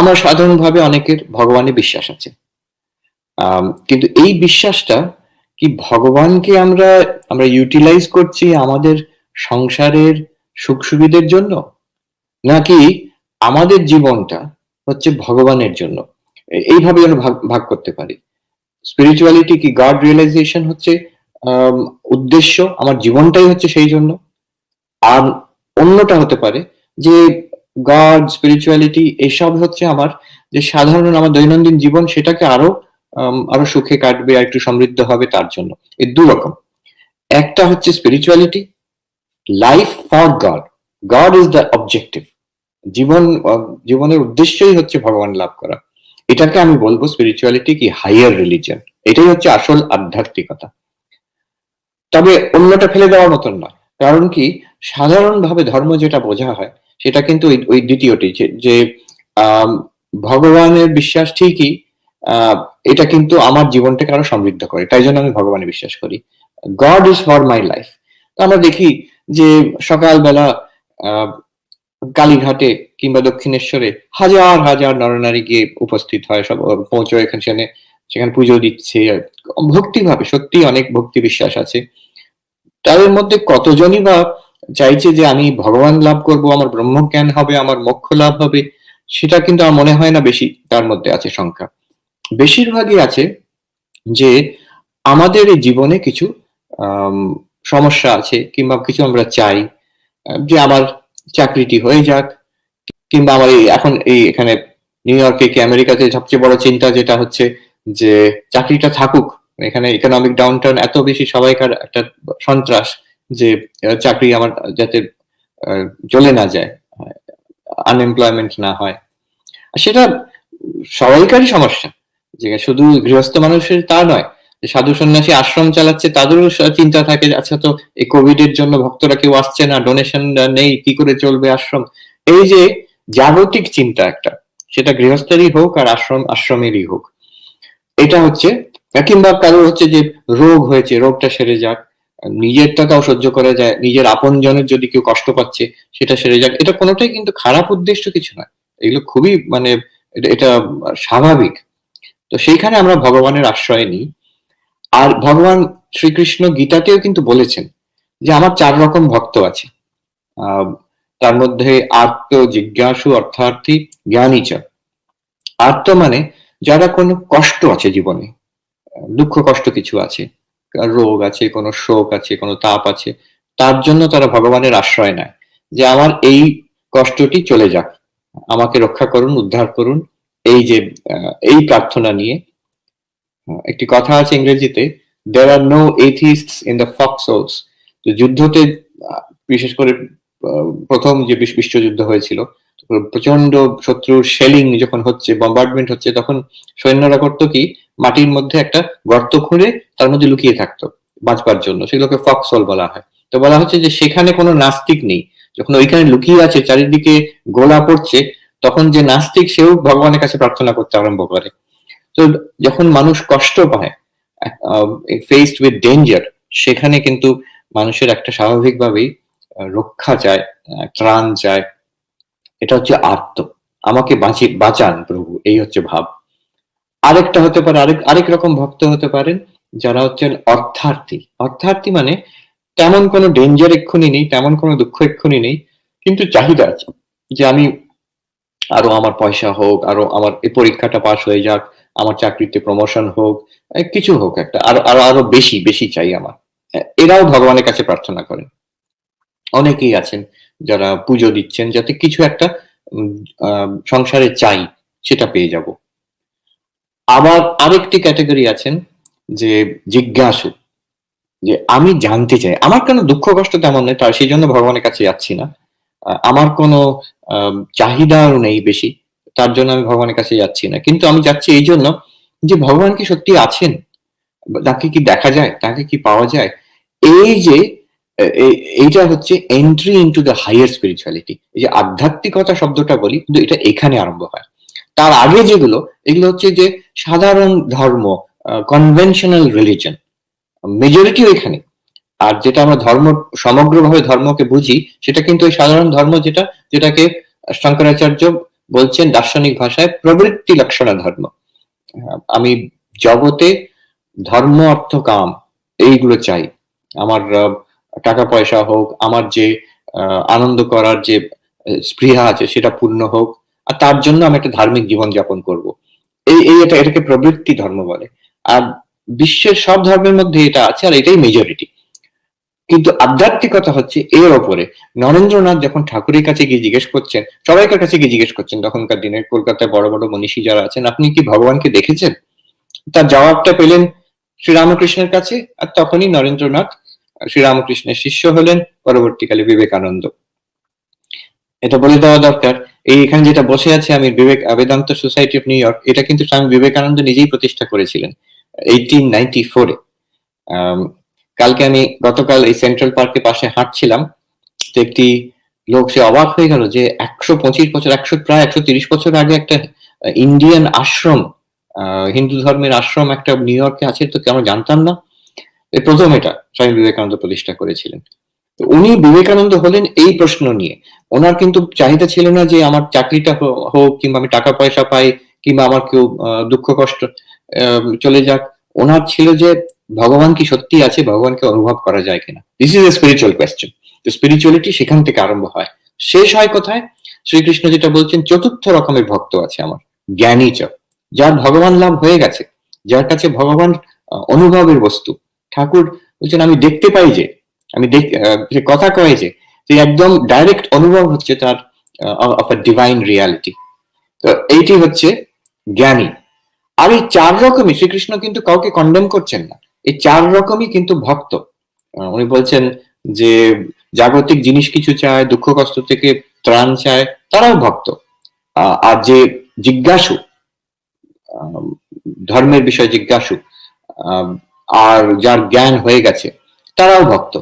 আমার সাধারণভাবে অনেকের ভগবানে বিশ্বাস আছে। কিন্তু এই বিশ্বাসটা কি ভগবানকে আমরা আমরা ইউটিলাইজ করছি আমাদের সংসারের সুখ সুবিধের জন্য? নাকি আমাদের জীবনটা হচ্ছে ভগবানের জন্য? এইভাবে যেন ভাগ ভাগ করতে পারি। স্পিরিচুয়ালিটি কি গড রিয়েলাইজেশন হচ্ছে উদ্দেশ্য? আমার জীবনটাই হচ্ছে সেই জন্য। আর অন্যটা হতে পারে যে গড স্পিরিচুয়ালিটি এসব হচ্ছে আমার যে সাধারণ আমার দৈনন্দিন জীবন সেটাকে আরও আরও সুখে কাটবে আর একটু সমৃদ্ধ হবে তার জন্য। এই দু রকম। একটা হচ্ছে spirituality life for God God is the objective জীবন জীবনের উদ্দেশ্যই হচ্ছে ভগবান লাভ করা। এটাকে আমি বলব স্পিরিচুয়ালিটি কি হাইয়ার রিলিজিয়ন এটাই হচ্ছে আসল আধ্যাত্মিকতা। তবে অন্যটা ফেলে দেওয়ার মতন নয়। কারণ কি? সাধারণভাবে ধর্ম যেটা বোঝা হয় সেটা কিন্তু ওই দ্বিতীয়টি যে- ভগবানের বিশ্বাস ঠিকই এটা কিন্তু আমার জীবনটাকে আরও সমৃদ্ধ করে। তাই জন্য আমি ভগবানে বিশ্বাস করি। God is for my life তো আমরা দেখি যে সকালবেলা কালীঘাটে কিংবা দক্ষিণেশ্বরে হাজার হাজার নরনারী গিয়ে উপস্থিত হয়, সব পৌঁছয় এখানে, সেখানে সেখানে পুজো দিচ্ছে। ভক্তিভাবে সত্যি অনেক ভক্তি বিশ্বাস আছে। তাদের মধ্যে কতজনই বা চাইছে যে আমি ভগবান লাভ করব, আমার ব্রহ্মজ্ঞান হবে, আমার মোক্ষ লাভ হবে, সেটা কিন্তু আমার মনে হয় না বেশি তার মধ্যে আছে সংখ্যা। বেশিরভাগই আছে যে আমাদের এই জীবনে কিছু সমস্যা আছে কিংবা কিছু আমরা চাই, যে আমার চাকরিটি হয়ে যাক, কিংবা আমার এই এখন এই এখানে নিউ ইয়র্কে কি আমেরিকাতে সবচেয়ে বড় চিন্তা যেটা হচ্ছে যে চাকরিটা থাকুক, এখানে ইকোনমিক ডাউনটার্ন এত বেশি সবাইকার একটা সন্ত্রাস যে চাকরি আমার যাতে চলে না যায় আনএমপ্লয়মেন্ট না হয়। সেটা সবাইকারই সমস্যা। যে, শুধু গৃহস্থ মানুষের তা নয়, যে, সাধু সন্ন্যাসী আশ্রম চালাচ্ছে, তাদেরও চিন্তা থাকে আচ্ছা তো এই কোভিড এর জন্য ভক্তরা কেউ আসছে না ডোনেশন নেই, কি করে চলবে আশ্রম? এই যে, জাগতিক চিন্তা একটা, সেটা গৃহস্থেরই হোক আর আশ্রম, আশ্রমেরই হোক। এটা হচ্ছে কিংবা কারোর হচ্ছে যে, রোগ হয়েছে, রোগটা সেরে যাক নিজেরটা তাও সহ্য করা যায়, নিজের আপনজনের যদি কেউ কষ্ট পাচ্ছে, সেটা সেরে যাক। এটা কোনোটাই কিন্তু খারাপ উদ্দেশ্য কিছু নয়। এগুলো খুবই মানে এটা- স্বাভাবিক। তো সেইখানে আমরা ভগবানের আশ্রয় নিই। আর ভগবান শ্রীকৃষ্ণ গীতাতেও কিন্তু বলেছেন যে আমার চার রকম ভক্ত আছে। তার মধ্যে আত্ম জিজ্ঞাসু অর্থার্থী জ্ঞানীচ আত্ম মানে যারা কোনো কষ্ট আছে জীবনে, দুঃখ কষ্ট কিছু আছে রোগ আছে, কোনো শোক আছে, কোনো তাপ আছে, তার জন্য তারা ভগবানের আশ্রয় নেয় যে আমার এই কষ্টটি চলে যাক। আমাকে রক্ষা করুন, উদ্ধার করুন। এই যে এই প্রার্থনা নিয়ে একটি কথা আছে ইংরেজিতে there are no atheist in the foxholes তো যুদ্ধতে বিশেষ করে প্রথম যে বিশ্বযুদ্ধ হয়েছিল প্রচণ্ড শত্রুর শেলিং যখন হচ্ছে বম্বার্ডমেন্ট হচ্ছে, তখন সৈন্যরা করতো কি মাটির মধ্যে একটা গর্ত খুঁড়ে তার মধ্যে লুকিয়ে থাকতো বাঁচবার জন্য, সেগুলোকে ফক্স হোল বলা হয়। তো বলা হচ্ছে যে সেখানে কোনো নাস্তিক নেই। যখন ওইখানে লুকিয়ে আছে, চারিদিকে গোলা পড়ছে, তখন যে নাস্তিক সেও ভগবানের কাছে প্রার্থনা করতে আরম্ভ করে। তো যখন মানুষ কষ্ট পায় ফেসড উইথ ডেঞ্জার সেখানে কিন্তু মানুষের একটা স্বাভাবিকভাবেই রক্ষা চায় ত্রাণ চায় এটা হচ্ছে আত্ম। আমাকে বাঁচি, বাঁচান প্রভু, এই হচ্ছে ভাব। আরেকটা হতে পারে, আরেক আরেক রকম ভক্ত হতে পারেন, যারা হচ্ছেন অর্থার্থী। অর্থার্থী মানে তেমন কোনো ডেঞ্জার এক্ষুনি নেই, তেমন কোনো দুঃখ এক্ষুনি নেই, কিন্তু চাহিদা আছে যে আমি আরও আমার পয়সা হোক, আরও আমার এই পরীক্ষাটা পাস হয়ে যাক, আমার চাকরিতে প্রমোশন হোক কিছু হোক একটা, আরও আরও আরও বেশি বেশি চাই আমার। এরাও ভগবানের কাছে প্রার্থনা করেন। অনেকেই আছেন যারা পুজো দিচ্ছেন যাতে কিছু একটা সংসারে চাই, সেটা পেয়ে যাব। আবার আরেকটি ক্যাটাগরি আছেন যে জিজ্ঞাসু, যে আমি জানতে চাই। আমার কোনো দুঃখ, কষ্ট তেমন নেই, তার সেই জন্য ভগবানের কাছে যাচ্ছি না। আমার কোনো চাহিদাও নেই বেশি, তার জন্য আমি ভগবানের কাছে যাচ্ছি না। কিন্তু আমি যাচ্ছি এই জন্য যে ভগবান কি সত্যি আছেন? তাকে কি দেখা যায়? তাকে কি পাওয়া যায়? এই যে এইটা হচ্ছে entry into the higher spirituality এই যে আধ্যাত্মিকতা শব্দটা বলি, কিন্তু এটা এখানে আরম্ভ হয়। তার আগে যেগুলো, এগুলো হচ্ছে যে সাধারণ ধর্ম কনভেনশনাল রিলিজন মেজরিটি এখানে আর যেটা আমরা ধর্ম, সমগ্রভাবে ধর্মকে বুঝি, সেটা কিন্তু ওই সাধারণ ধর্ম যেটা, যেটাকে শঙ্করাচার্য বলছেন দার্শনিক ভাষায় প্রবৃত্তি লক্ষণা ধর্ম। আমি জগতে ধর্ম, অর্থ, কাম এইগুলো চাই। আমার টাকা পয়সা হোক, আমার যে আনন্দ করার যে স্পৃহা আছে সেটা পূর্ণ হোক আর তার জন্য আমি একটা ধার্মিক জীবন যাপন করব। এই এই এটা, এটাকে প্রবৃত্তি ধর্ম বলে। আর বিশ্বের সব ধর্মের মধ্যে এটা আছে আর এটাই মেজরিটি কিন্তু আধ্যাত্মিকতা হচ্ছে এর ওপরে। নরেন্দ্রনাথ যখন ঠাকুরের কাছে গিয়ে জিজ্ঞেস করছেন, সবাইকার কাছে গিয়ে জিজ্ঞেস করছেন, তখনকার দিনে কলকাতায় বড় বড় মনীষী যারা আছেন, আপনি কি ভগবানকে দেখেছেন? তার জবাবটা পেলেন শ্রীরামকৃষ্ণের কাছে আর তখনই নরেন্দ্রনাথ শ্রীরামকৃষ্ণের শিষ্য হলেন, পরবর্তীকালে বিবেকানন্দ। এটা বলে দেওয়া দরকার এই এখানে যেটা বসে আছে আমি Vivek Vedanta society of New York এটা কিন্তু স্বামী বিবেকানন্দ নিজেই প্রতিষ্ঠা করেছিলেন এইটিন নাইনটি ফোরে কালকে আমি গতকাল এই সেন্ট্রাল পার্কের পাশে হাঁটছিলাম, তো একটি লোক সে অবাক হয়ে গেল যে একশো পঁচিশ বছর, একশো, প্রায় একশো তিরিশ বছর আগে একটা ইন্ডিয়ান আশ্রম হিন্দু ধর্মের আশ্রম একটা নিউ ইয়র্কে আছে, তো কি আমরা জানতাম না? এই প্রথম এটা স্বামী বিবেকানন্দ প্রতিষ্ঠা করেছিলেন। উনি বিবেকানন্দ হলেন এই প্রশ্ন নিয়ে। ওনার কিন্তু চাহিদা ছিল না যে আমার চাকরিটা হোক কিংবা আমি টাকা পয়সা পাই কিংবা আমার কেউ দুঃখ কষ্ট চলে যাক। ওনার ছিল যে ভগবান কি সত্যি আছে, ভগবানকে অনুভব করা যায় কিনা। This is a spiritual question তো স্পিরিচুয়ালিটি সেখান থেকে আরম্ভ হয়। শেষ হয় কোথায়? শ্রীকৃষ্ণ যেটা বলছেন, চতুর্থ রকমের ভক্ত আছে আমার, জ্ঞানী চ যার ভগবান লাভ হয়ে গেছে, যার কাছে ভগবান অনুভবের বস্তু। ঠাকুর বলছেন, আমি দেখতে পাই যে আমি দেখ কথা কয়ে যে একদম ডাইরেক্ট অনুভব হচ্ছে তার অফ আ ডিভাইন রিয়ালিটি তো এইটি হচ্ছে জ্ঞানী। আর এই চার রকমই, শ্রীকৃষ্ণ কিন্তু কাউকে কন্ডেম করছেন না। এই চার রকমই কিন্তু ভক্ত। উনি বলছেন যে জাগতিক জিনিস কিছু চায়, দুঃখ কষ্ট থেকে ত্রাণ চায়, তারাও ভক্ত। আর যে জিজ্ঞাসু ধর্মের বিষয়ে জিজ্ঞাসু আর যার জ্ঞান হয়ে গেছে, তারাও ভক্ত।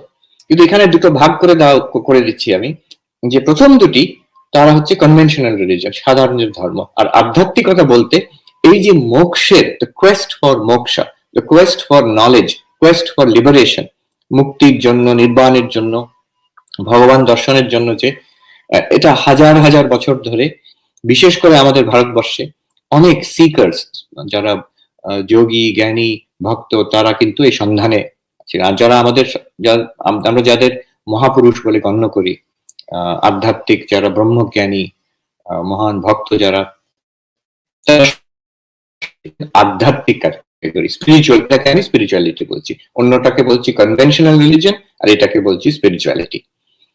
কিন্তু এখানে দুটো ভাগ করে দেওয়া, করে দিচ্ছি আমি। যে প্রথম দুটি, তারা হচ্ছে কনভেনশনাল রিলিজন সাধারণ ধর্ম। আর আধ্যাত্মিকতা বলতে এই যে মোক্ষের the quest for moksha the quest for knowledge quest for liberation মুক্তির জন্য, নির্বাণের জন্য, ভগবান দর্শনের জন্য যে এটা হাজার হাজার বছর ধরে, বিশেষ করে আমাদের ভারতবর্ষে, অনেক সিকার্স যারা যোগী, জ্ঞানী, ভক্ত, তারা কিন্তু এই সন্ধানে আছেন আর যারা আমাদের আমরা যাদের মহাপুরুষ বলে গণ্য করি আধ্যাত্মিক যারা ব্রহ্মজ্ঞানী মহান ভক্ত যারা আধ্যাত্মিক ক্যাটাগরি স্পিরিচুয়ালটাকে আমি স্পিরিচুয়ালিটি বলছি। অন্যটাকে বলছি কনভেনশনাল রিলিজন আর এটাকে বলছি স্পিরিচুয়ালিটি